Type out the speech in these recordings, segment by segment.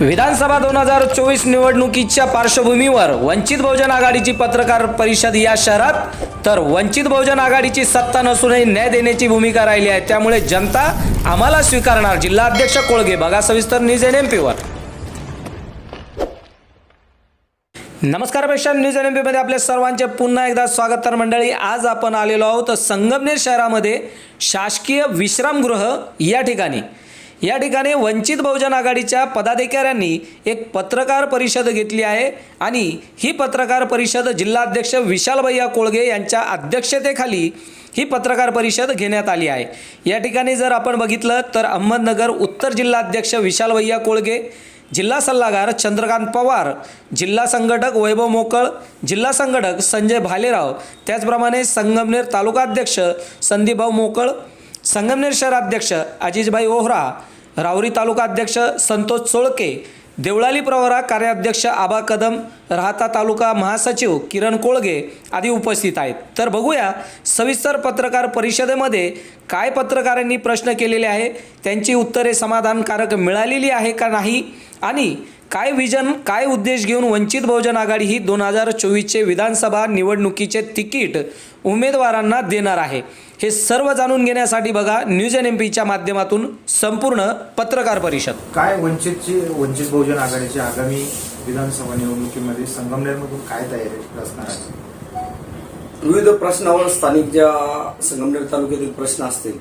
विधानसभा दोन हजार चोवीस निवडणुकीच्या पार्श्वभूमीवर वंचित बहुजन आघाडीची पत्रकार परिषद या शहरात तर वंचित बहुजन आघाडीची सत्ता नसूनही न्याय देण्याची भूमिका राहिली आहे. त्यामुळे जनता आम्हाला स्वीकारणार. जिल्हा अध्यक्ष कोळगे बघा सविस्तर न्यूज एन एम पीवर नमस्कार पेशा न्यूज एन एम पीमध्ये आपल्या सर्वांचे पुन्हा एकदा स्वागत तर मंडळी आज आपण आलेलो आहोत संगमनेर शहरामध्ये शासकीय विश्रामगृह या ठिकाणी. या ठिकाणी वंचित बहुजन आघाडीच्या पदाधिकाऱ्यांनी एक पत्रकार परिषद घेतली आहे आणि ही पत्रकार परिषद जिल्हाध्यक्ष विशाल भैया कोळगे यांच्या अध्यक्षतेखाली ही पत्रकार परिषद घेण्यात आली आहे. या ठिकाणी जर आपण बघितलं तर अहमदनगर उत्तर जिल्हाध्यक्ष विशाल भैया कोळगे जिल्हा सल्लागार चंद्रकांत पवार जिल्हा संघटक वैभव मोकळ जिल्हा संघटक संजय भालेराव त्याचप्रमाणे संगमनेर तालुकाध्यक्ष संदीपभाऊ मोकळ संगमनेर शहराध्यक्ष अजिजभाई ओहरा रावरी तालुका अध्यक्ष संतोष चोळके देवळाली प्रवरा कार्याध्यक्ष आबा कदम राहता तालुका महासचिव किरण कोळगे आदी उपस्थित आहेत. तर बघूया सविस्तर पत्रकार परिषदेमध्ये काय पत्रकारांनी प्रश्न केलेले आहे त्यांची उत्तरे समाधानकारक मिळालेली आहे का नाही आणि काय विजन काय उद्देश घेऊन वंचित बहुजन आघाडी ही दोन हजार चोवीसचे विधानसभा निवडणुकीचे तिकीट उमेदवारांना देणार आहे? हे सर्व जाणून घेण्यासाठी बघा न्यूज एन एम पीच्या माध्यमातून संपूर्ण पत्रकार परिषद. काय वंचितची वंचित बहुजन आघाडीची आगामी विधानसभा निवडणुकीमध्ये संगमनेरमधून काय तयारी असणार आहे? विविध प्रश्नावर स्थानिक ज्या संगमनेर तालुक्यातील प्रश्न असतील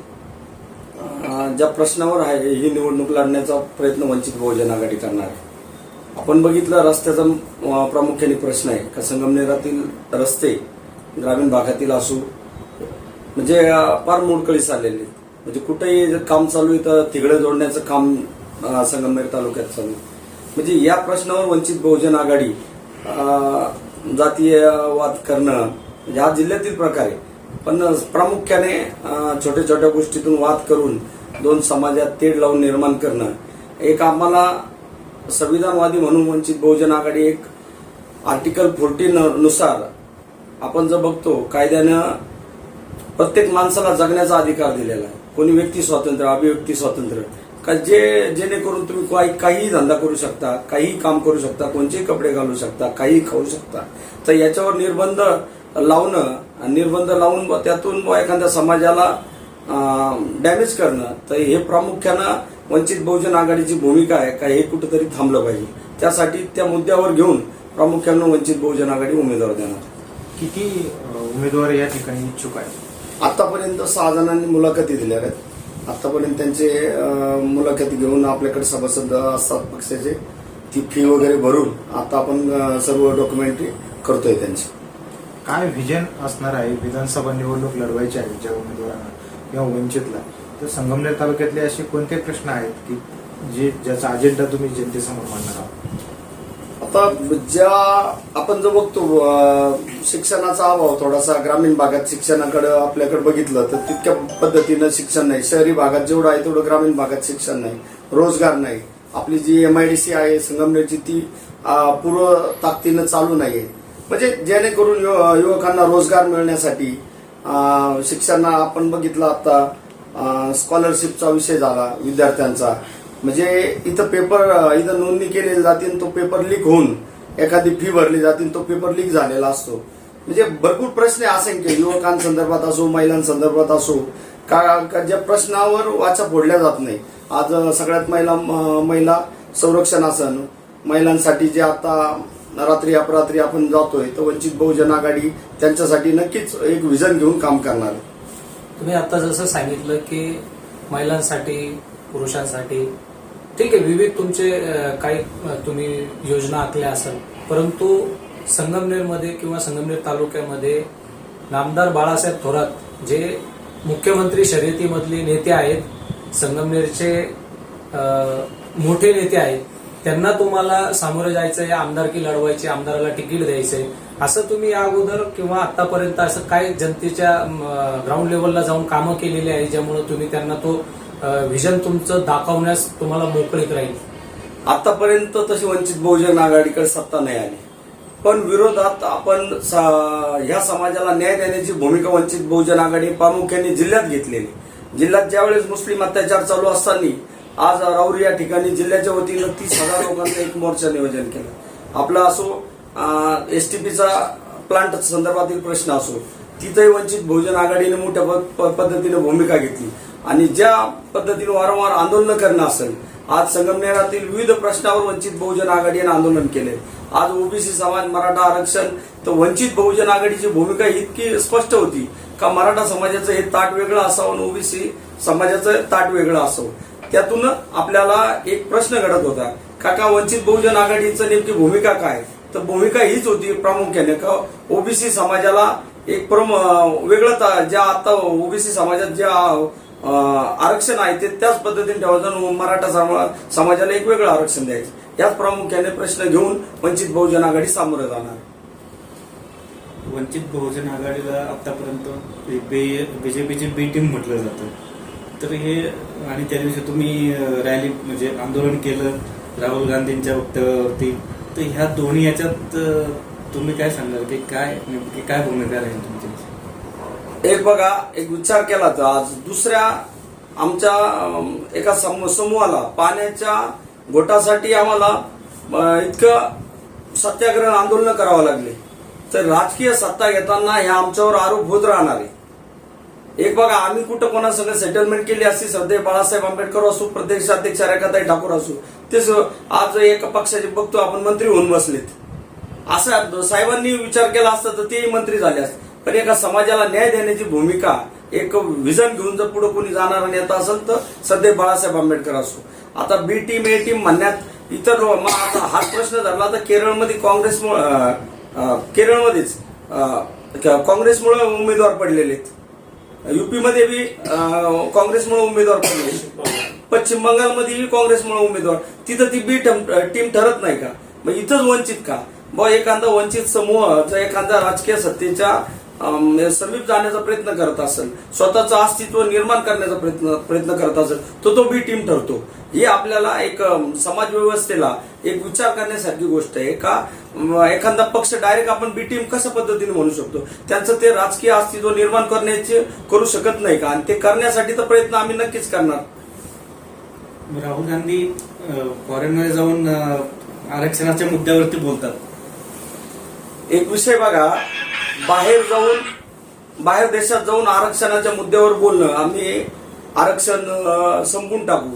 ज्या प्रश्नावर आहे ही निवडणूक लढण्याचा प्रयत्न वंचित बहुजन आघाडी करणार आहे. आपण बघितलं रस्त्याचा प्रामुख्याने प्रश्न आहे. का संगमनेरातील रस्ते ग्रामीण भागातील असू म्हणजे फार मोडकळीस आलेले आहेत. म्हणजे कुठेही जर काम चालू आहे तर तिघडे जोडण्याचं काम संगमनेर तालुक्यात चालू म्हणजे या प्रश्नावर वंचित बहुजन आघाडी जातीयवाद करणं म्हणजे हा जिल्ह्यातील प्रकार आहे. पण प्रामुख्याने छोट्या छोट्या गोष्टीतून वाद करून दोन समाजात तेढ लावून निर्माण करणं एक आम्हाला संविधानवादी म्हणून वंचित बहुजन आघाडी एक आर्टिकल फोर्टीन नुसार आपण जर बघतो कायद्यानं प्रत्येक माणसाला जगण्याचा अधिकार दिलेला आहे. कोणी व्यक्ती स्वातंत्र्य अभिव्यक्ती स्वातंत्र्य. का जे जेणेकरून तुम्ही काहीही धंदा करू शकता काहीही काम करू शकता कोणतेही कपडे घालू शकता काहीही खाऊ शकता तर याच्यावर निर्बंध लावणं आणि निर्बंध लावून त्यातून बुवा एखाद्या समाजाला डॅमेज करणं तर हे प्रामुख्यानं वंचित बहुजन आघाडीची भूमिका आहे का हे कुठेतरी थांबलं पाहिजे. त्यासाठी त्या मुद्द्यावर घेऊन प्रामुख्यानं वंचित बहुजन आघाडी उमेदवार देणार. किती उमेदवार या ठिकाणी इच्छुक आहेत? आतापर्यंत सहा जणांनी मुलाखती दिल्या आहेत. आतापर्यंत त्यांचे मुलाखती घेऊन आपल्याकडे सभासद असतात पक्षाचे. ती फी वगैरे भरून आता आपण सर्व डॉक्युमेंटरी करतोय त्यांची. काय व्हिजन असणार आहे? विधानसभा निवडणूक लढवायची आहे ज्या उमेदवारांना किंवा वंचितला. तर संगमनेर तालुक्यातले असे कोणते प्रश्न आहेत की जे ज्याचा अजेंडा तुम्ही जनतेसमोर मांडणार आहात? आता ज्या आपण जो बघतो शिक्षणाचा अभाव थोडासा ग्रामीण भागात शिक्षणाकडे आपल्याकडे बघितलं तर तितक्या पद्धतीनं शिक्षण नाही. शहरी भागात जेवढं आहे तेवढं ग्रामीण भागात शिक्षण नाही. रोजगार नाही. आपली जी एम आय डी सी आहे संगमनेरची ती पूर्व ताकदीनं चालू नाही आहे म्हणजे जेणेकरून युव- युवकांना रोजगार मिळण्यासाठी शिक्षण आपण बघितलं आता स्कॉलरशिपचा विषय झाला विद्यार्थ्यांचा. म्हणजे इथं पेपर इथं नोंदणी केलेली जाते तो पेपर लीक होऊन एखादी फी भरली जाते तो पेपर लीक झालेला असतो. म्हणजे भरपूर प्रश्न आहे असंख्य. युवकांसंदर्भात असो महिलांसंदर्भात असो. का ज्या प्रश्नावर वाचा फोडल्या जात नाही. आज सगळ्यात महिला म- महिला संरक्षण आसन. महिलांसाठी जे आता रात्री अपरात्री आपण जातोय तर वंचित बहुजन आघाडी त्यांच्यासाठी नक्कीच एक विजन घेऊन काम करणार. आहे. तुम्ही आता जसं सांगितलं की महिलांसाठी पुरुषांसाठी ठीक आहे विविध तुमचे काही तुम्ही योजना आखल्या असाल परंतु संगमनेरमध्ये किंवा संगमनेर तालुक्यामध्ये नामदार बाळासाहेब थोरात जे मुख्यमंत्री शर्यतीमधले नेते आहेत संगमनेरचे मोठे नेते आहेत त्यांना तुम्हाला सामोरं आहे आमदारकी लढवायची आमदाराला तिकीट द्यायचंय असं तुम्ही या अगोदर किंवा आतापर्यंत असं काय जनतेच्या ग्राउंड लेवलला जाऊन कामं केलेली आहे ज्यामुळे तुम्ही त्यांना तो व्हिजन तुमचं दाखवण्यास तुम्हाला मोकळीक राहील? आतापर्यंत तशी वंचित बहुजन आघाडीकडे सत्ता नाही आली. पण विरोधात आपण ह्या समाजाला न्याय देण्याची भूमिका वंचित बहुजन आघाडी प्रामुख्याने जिल्ह्यात घेतलेली. जिल्ह्यात ज्यावेळेस मुस्लिम अत्याचार चालू असताना आज राऊरी या ठिकाणी जिल्ह्याच्या वतीनं तीस हजार लोकांचं एक मोर्चा नियोजन केलं. आपला असो एस टी पीचा प्लांट संदर्भातील प्रश्न असो तिथंही वंचित बहुजन आघाडीने मोठ्या प- पद्धतीने भूमिका घेतली. आणि ज्या पद्धतीने वारंवार आंदोलन करणं असेल आज संगमनेरातील विविध प्रश्नावर वंचित बहुजन आघाडीने आंदोलन केले. आज ओबीसी समाज मराठा आरक्षण तर वंचित बहुजन आघाडीची भूमिका इतकी स्पष्ट होती का मराठा समाजाचं हे ताट वेगळं असावं आणि ओबीसी समाजाचं ताट वेगळं असावं? त्यातून आपल्याला एक प्रश्न घडत होता काका वंचित बहुजन आघाडीचं नेमकी भूमिका काय? तर भूमिका हीच होती प्रामुख्याने. का ओबीसी समाजाला एक प्रम वेगळं ज्या आता ओबीसी समाजात ज्या आरक्षण आहे ते त्याच पद्धतीने ठेवायचं मराठा समाजाला एक वेगळं आरक्षण द्यायचं. याच प्रामुख्याने प्रश्न घेऊन वंचित बहुजन आघाडी सामोरं जाणार. वंचित बहुजन आघाडीला आतापर्यंत बीजेपीची बी टीम म्हटलं जातं. तर हे आणि त्या दिवशी तुम्ही रॅली म्हणजे आंदोलन केलं. राहुल गांधींच्या वक्तव्यावरती. तर ह्या दोन्ही याच्यात तुम्ही काय सांगाल? की काय नेमकी काय भूमिका राहील तुमची? एक बघा एक विचार केला तर आज दुसऱ्या आमच्या एका सम- समूहाला पाण्याच्या गोटासाठी आम्हाला इतकं सत्याग्रह आंदोलन करावं लागले. तर राजकीय सत्ता घेताना हे आमच्यावर आरोप होत राहणार आहे. एक बघा आम्ही कुठं कोणासंग सेटलमेंट केली असती सध्या बाळासाहेब आंबेडकर असो प्रदेशाध्यक्ष रेखाताई ठाकूर असो तेच आज एका पक्षाचे बघतो आपण मंत्री होऊन बसलेत. असं साहेबांनी विचार केला असता तर तेही मंत्री झाले असते. पण एका समाजाला न्याय देण्याची भूमिका एक विजन घेऊन जर पुढे कोणी जाणारा नेता असेल तर सध्या बाळासाहेब आंबेडकर असो. आता बी टीम ए टीम म्हणण्यात इतर मग आता हा प्रश्न धरला तर केरळमध्ये काँग्रेसमुळे केरळमध्येच काँग्रेसमुळे उमेदवार पडलेले आहेत. युपीमध्ये बी काँग्रेसमुळे उमेदवार पडले पश्चिम बंगालमध्ये काँग्रेसमुळे उमेदवार. तिथं ती बी टीम ठरत नाही का? मग इथंच वंचित का? ब एखादा वंचित समूह एखादा एखाद्या राजकीय सत्तेच्या समीप जाण्याचा प्रयत्न करत असेल स्वतःचं अस्तित्व निर्माण करण्याचा प्रयत्न प्रयत्न करत असेल तर तो बी टीम ठरतो. ही आपल्याला एक समाज व्यवस्थेला एक विचार करण्यासारखी गोष्ट आहे का? एखादा पक्ष डायरेक्ट आपण बी टीम कशा पद्धतीने म्हणू शकतो? त्यांचं ते राजकीय अस्तित्व निर्माण करण्याचे करू शकत नाही का? आणि ते करण्यासाठी तर प्रयत्न आम्ही नक्कीच करणार. राहुल गांधी फॉरेनमध्ये जाऊन आरक्षणाच्या मुद्द्यावरती बोलतात. एक विषय बघा. बाहेर जाऊन बाहेर देशात जाऊन आरक्षणाच्या मुद्द्यावर बोलणं आम्ही आरक्षण संपून टाकू.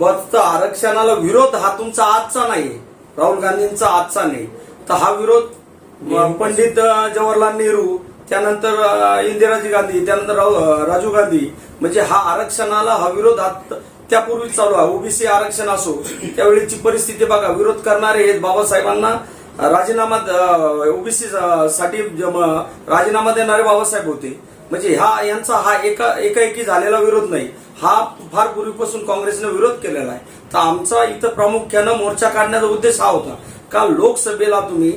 फक्त आरक्षणाला विरोध हा तुमचा आजचा नाही राहुल गांधींचा आजचा नाही. तर हा विरोध पंडित जवाहरलाल नेहरू त्यानंतर इंदिराजी गांधी त्यानंतर राजीव गांधी म्हणजे हा आरक्षणाला हा विरोध हा त्यापूर्वी चालू आहे. ओबीसी आरक्षण असो त्यावेळीची परिस्थिती बघा विरोध करणारे हे बाबासाहेबांना राजीनामा ओबीसी साठी राजीनामा देणारे बाबासाहेब होते. म्हणजे हा यांचा हा एका एकाएकी झालेला विरोध नाही. हा फार पूर्वीपासून काँग्रेसने विरोध केलेला आहे. तर आमचा इथं प्रामुख्यानं मोर्चा काढण्याचा उद्देश हा होता. का लोकसभेला तुम्ही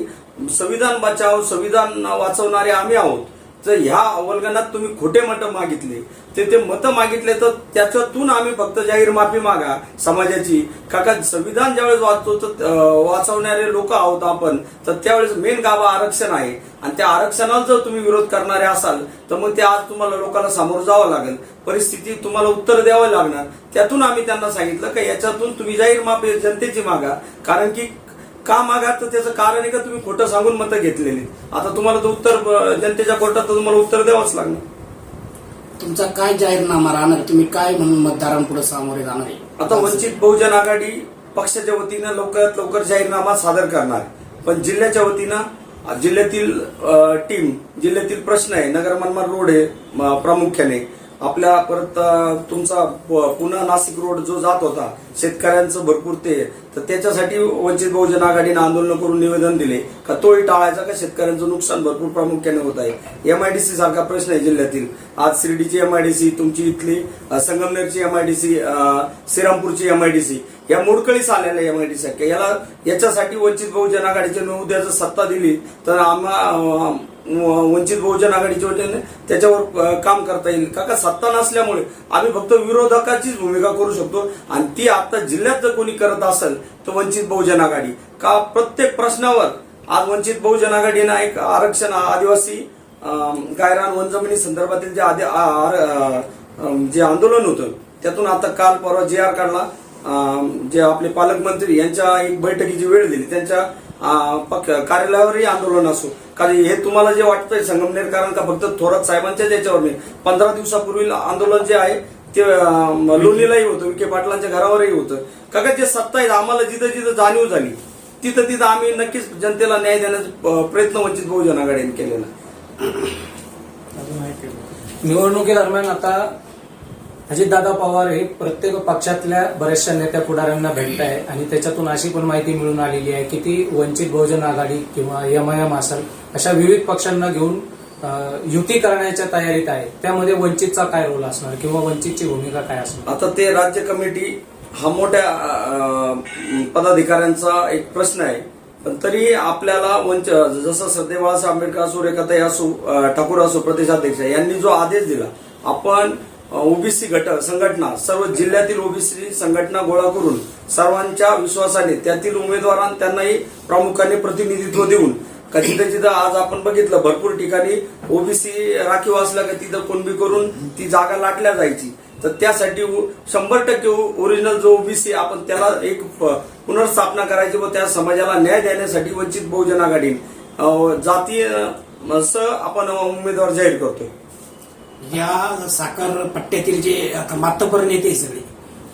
संविधान बचाव संविधान वाचवणारे आम्ही आहोत. तर ह्या अवलगनात तुम्ही खोटे मत मागितले ते ते मतं मागितले तर त्याच्यातून आम्ही फक्त जाहीर माफी मागा. समाजाची. काका संविधान ज्यावेळेस वाचतो तर वाचवणारे लोक आहोत आपण तर त्यावेळेस मेन गावा आरक्षण आहे. आणि त्या आरक्षणाला जर तुम्ही विरोध करणारे असाल तर मग ते आज तुम्हाला लोकांना सामोरं जावं लागेल. परिस्थिती तुम्हाला उत्तर द्यावं लागणार. त्यातून आम्ही त्यांना सांगितलं की याच्यातून तुम्ही जाहीर माफी जनतेची मागा. कारण की का मागा तर त्याचं कारण आहे का तुम्ही खोटं सांगून मतं घेतलेली? आता तुम्हाला तर उत्तर जनतेच्या कोर्टात तुम्हाला उत्तर द्यावंच लागणार. तुमचा काय जाहीरनामा राहणार? तुम्ही काय म्हणून मतदारांपुढे सामोरे जाणार आहे? आता वंचित बहुजन आघाडी पक्षाच्या वतीनं लवकरात लवकर जाहीरनामा सादर करणार. पण जिल्ह्याच्या वतीनं जिल्ह्यातील टीम जिल्ह्यातील प्रश्न आहे. नगर मनमाड रोड आहे प्रामुख्याने. आपल्या परत तुमचा पुन्हा नाशिक रोड जो जात होता शेतकऱ्यांचं भरपूर ते तर त्याच्यासाठी वंचित बहुजन आघाडीनं आंदोलन करून निवेदन दिले. का तोही टाळायचा का शेतकऱ्यांचं नुकसान भरपूर प्रामुख्याने होत आहे? एमआयडीसी सारखा प्रश्न आहे जिल्ह्यातील. आज शिर्डीची एमआयडीसी तुमची इथली अ, संगमनेरची एमआयडीसी श्रीरामपूरची एमआयडीसी या मोडकळीस आलेल्या एमआयडीसी याला याच्यासाठी वंचित बहुजन आघाडीच्या उद्या जर सत्ता दिली तर आम्हा वंचित बहुजन आघाडीच्या वतीने त्याच्यावर काम करता येईल. का का सत्ता नसल्यामुळे आम्ही फक्त विरोधकाचीच भूमिका करू शकतो. आणि ती आता जिल्ह्यात जर कोणी करत असेल तर वंचित बहुजन आघाडी. का प्रत्येक प्रश्नावर आज वंचित बहुजन आघाडीनं एक आरक्षण आदिवासी गायरान वनजमिनी संदर्भातील जे आदि- जे आंदोलन होतं त्यातून आता काल परवा जे आर काढला. जे आपले पालकमंत्री यांच्या एक बैठकीची वेळ दिली. त्यांच्या कार्यालयावरही आंदोलन असो. कारण हे तुम्हाला जे वाटतंय संगमनेर कारण का फक्त थोरात साहेबांच्याच याच्यावर नाही. पंधरा दिवसापूर्वी आंदोलन जे आहे ते लोणीलाही होतं विखे पाटलांच्या घरावरही होतं. काका जे सत्ता आहेत आम्हाला जिथं जिथं जाणीव झाली तिथं तिथं आम्ही नक्कीच जनतेला न्याय देण्याचा प्रयत्न वंचित बहुजन आघाडीने केलेला. का? निवडणुकीदरम्यान आता अजितदादा पवार हे प्रत्येक पक्षातल्या बऱ्याचशा नेत्या पुढाऱ्यांना भेटत आहे आणि त्याच्यातून अशी पण माहिती मिळून आलेली आहे की ती वंचित बहुजन आघाडी किंवा एमआयएम असेल अशा विविध पक्षांना घेऊन युती करण्याच्या तयारीत आहे. त्यामध्ये वंचितचा काय रोल असणार किंवा वंचितची भूमिका काय असणार? आता ते राज्य कमिटी हा मोठ्या पदाधिकाऱ्यांचा एक प्रश्न आहे. पण तरी आपल्याला वंच जसं सध्या बाळासाहेब आंबेडकर असो रेखाताई असो ठाकूर असो प्रदेशाध्यक्ष यांनी जो आदेश दिला आपण ओबीसी गट संघटना सर्व जिल्ह्यातील ओबीसी संघटना गोळा करून सर्वांच्या विश्वासाने त्यातील उमेदवारांना त्यांनाही प्रामुख्याने प्रतिनिधित्व देऊन कधी तिथं आज आपण बघितलं भरपूर ठिकाणी ओबीसी राखीव असल्या का तिथं कुणबी करून ती जागा लाटल्या जायची. तर त्यासाठी शंभर टक्के ओरिजिनल जो ओबीसी आपण त्याला एक पुनर्स्थापना करायची व त्या समाजाला न्याय देण्यासाठी वंचित बहुजन आघाडी जातीय सह आपण उमेदवार जाहीर करतोय. या साखर पट्ट्यातील जे आता मातबर नेते सगळे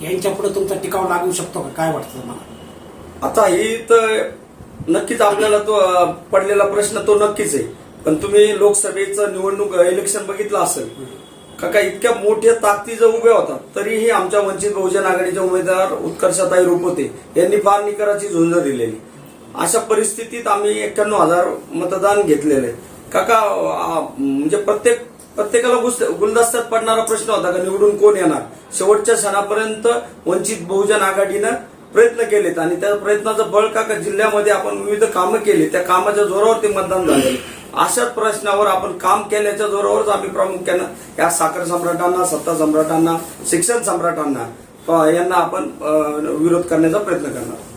यांच्या पुढे तुमचा टिकाव लागू शकतो का? काय वाटतं तुम्हाला? आता ही तर नक्कीच आपल्याला तो पडलेला प्रश्न तो नक्कीच आहे. पण तुम्ही लोकसभेचं निवडणूक इलेक्शन बघितलं असेल का काय इतक्या मोठ्या ताकदी जर उभ्या होतात तरीही आमच्या वंचित बहुजन आघाडीचे उमेदवार उत्कर्षताई होते यांनी फार निकराची झुंज दिलेली. अशा परिस्थितीत आम्ही एक्क्याण्णव हजार मतदान घेतलेलं आहे. काका म्हणजे प्रत्येक प्रत्येकाला गुलदस्त्यात पडणारा प्रश्न होता का निवडून कोण येणार? शेवटच्या क्षणापर्यंत वंचित बहुजन आघाडीनं प्रयत्न केलेत आणि त्या प्रयत्नाचं बळ का जिल्ह्यामध्ये आपण विविध कामं केली त्या कामाच्या जोरावर ते मतदान झाले. अशाच प्रश्नावर आपण काम केल्याच्या जोरावरच आम्ही प्रामुख्यानं या साखर सम्राटांना सत्ता सम्राटांना शिक्षण सम्राटांना यांना आपण विरोध करण्याचा प्रयत्न करणार